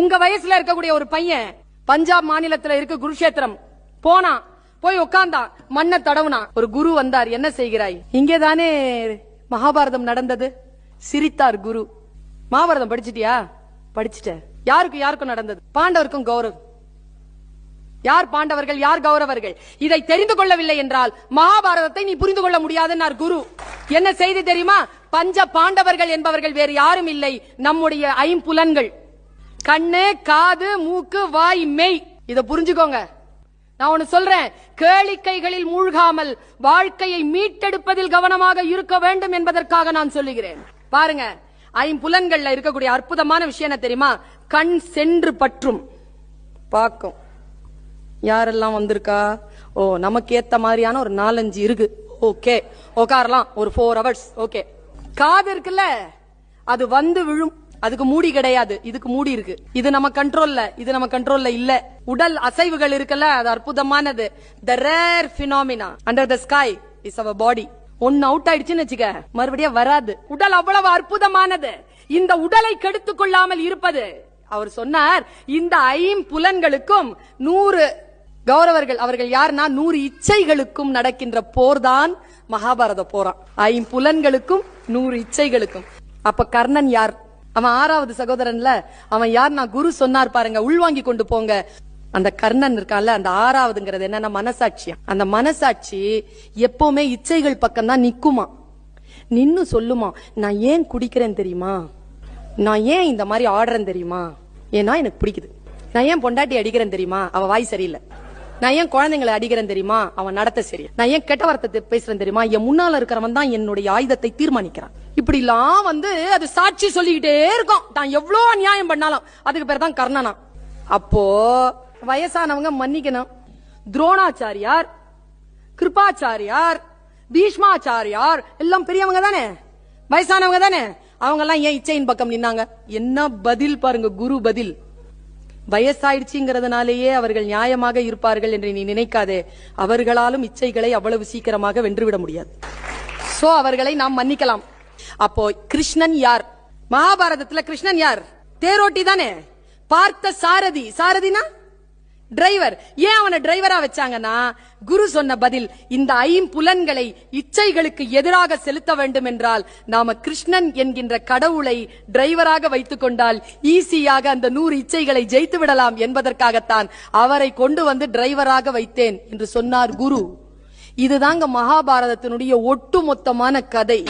உங்க வயசுல இருக்கக்கூடிய ஒரு பையன் பஞ்சாப் மாநிலத்துல இருக்க குருஷேத்திரம். போனான் போய் உட்கார்ந்தான் மண்ணை தடவுனான் ஒரு குரு வந்தார் என்ன செய்கிறாய்? இங்கேதானே மகாபாரதம் நடந்தது? சிரித்தார் குரு. மகாபாரதம் படிச்சிட்டியா? படிச்சிட்டேன். யாருக்கு யாருக்கும் நடந்தது? பாண்டவருக்கும் கௌரவ் யார் பாண்டவர்கள் யார் கௌரவர்கள்? இதை தெரிந்து கொள்ளவில்லை என்றால் மகாபாரதத்தை நீ புரிந்து கொள்ள முடியாதுன்னார் குரு. என்ன செய்தி தெரியுமா? பஞ்ச பாண்டவர்கள் என்பவர்கள் வேறு யாரும் இல்லை. நம்முடைய ஐம்புலன்கள். கண்ணு காது மூக்கு வாய் மெய். இத புரிஞ்சுக்கோங்க. நான் ஒண்ணு சொல்றேன். கேளிக்கைகளில் மூழ்காமல் வாழ்க்கையை மீட்டெடுப்பதில் கவனமாக இருக்க வேண்டும் என்பதற்காக நான் சொல்லுகிறேன். பாருங்க. ஐம்புலன்கள்ல இருக்கக்கூடிய அற்புதமான விஷயம் என்ன தெரியுமா? கண் சென்று பற்றும். பார்க்கும். யாரெல்லாம் வந்திருக்கா? ஓ நமக்கு ஏத்த மாதிரியான ஒரு நாலஞ்சு இருக்கு. ஓகே. உட்காரலாம் ஒரு ஃபோர் ஹவர்ஸ் ஓகே. காது இருக்குல்ல? அது வந்து விழும். அதுக்கு மூடி கிடையாது. இதுக்கு மூடி இருக்கு. இது நம்ம கண்ட்ரோல்ல இது நம்ம கண்ட்ரோல்ல இல்ல. உடல் அசைவுகள் இருக்குல்ல அது அற்புதமானது. The rare phenomena under the sky is அவர் பாடி ஒன்னு அவுட் ஆயிடுச்சுன்னு வச்சுக்க மறுபடியும் வராது. உடல் அவ்வளவு அற்புதமானது. இந்த உடலை கெடுத்துக் கொள்ளாமல் இருப்பது. அவர் சொன்னார் இந்த ஐம்புலன்களுக்கும் நூறு கௌரவர்கள் அவர்கள் யாருன்னா நூறு இச்சைகளுக்கும் நடக்கின்ற போர்தான் மகாபாரத போரான் ஐம்புலன்களுக்கும் நூறு இச்சைகளுக்கும். அப்ப கர்ணன் யார்? அவன் ஆறாவது சகோதரன்ல அவன் யார் நான் குரு சொன்னார் பாருங்க உள்வாங்கி கொண்டு போங்க. அந்த கர்ணன் இருக்கான்ல அந்த ஆறாவதுங்கிறது என்னன்னா மனசாட்சி அந்த மனசாட்சி எப்பவுமே இச்சைகள் பக்கம் தான் நிக்குமா? நின்னு சொல்லுமா நான் ஏன் குடிக்கிறேன் தெரியுமா? நான் ஏன் இந்த மாதிரி ஆடுறேன் தெரியுமா? ஏன்னா எனக்கு பிடிக்குது. நான் ஏன் பொண்டாட்டி அடிக்கிறேன் தெரியுமா? அவ வாய் சரியில்லை. நான் ஏன் குழந்தைங்களை அடிக்கிறேன் தெரியுமா? அவன் நடத்த சரி. நான் ஏன் கெட்ட வார்த்தை பேசுறேன் தெரியுமா? என் முன்னால இருக்கிறவன் தான் என்னுடைய ஆயுதத்தை தீர்மானிக்கிறான். இப்படி எல்லாம் வந்து அது சாட்சி சொல்லிக்கிட்டே இருக்கும். தான் எவ்வளவு அநியாயம் பண்ணாலும் அதுக்கு பேர் தான் கர்ணனா. அப்போ வயசானவங்க மன்னிக்கணும். துரோணாச்சாரியார் கிருபாச்சாரியார் பீஷ்மாச்சாரியார் எல்லாம் பெரியவங்க தானே? வயசானவங்க தானே? அவங்க எல்லாம் ஏன் இச்சையின் பக்கம் நின்னாங்க? என்ன பதில் பாருங்க குரு பதில். வயசாயிடுச்சுங்கிறதுனாலேயே அவர்கள் நியாயமாக இருப்பார்கள் என்று நீ நினைக்காதே. அவர்களாலும் இச்சைகளை அவ்வளவு சீக்கிரமாக வென்றுவிட முடியாது. சோ அவர்களை நாம் மன்னிக்கலாம். அப்போ கிருஷ்ணன் யார்? மகாபாரதத்துல கிருஷ்ணன் யார்? தேரோட்டி தானே? பார்த்த சாரதி. சாரதினா? டிரைவர் ஏன் அவனை டிரைவரா வச்சாங்கன்னா குரு சொன்ன பதில் இந்த ஐம்புலன்களை இச்சைகளுக்கு எதிராக செலுத்த வேண்டும் என்றால் நாம கிருஷ்ணன் என்கின்ற கடவுளை டிரைவராக வைத்துக் கொண்டால் ஈஸியாக அந்த நூறு இச்சைகளை ஜெயித்து விடலாம் என்பதற்காகத்தான் அவரை கொண்டு வந்து டிரைவராக வைத்தேன் என்று சொன்னார் குரு. இதுதாங்க மகாபாரதத்தினுடைய ஒட்டுமொத்தமான கதை.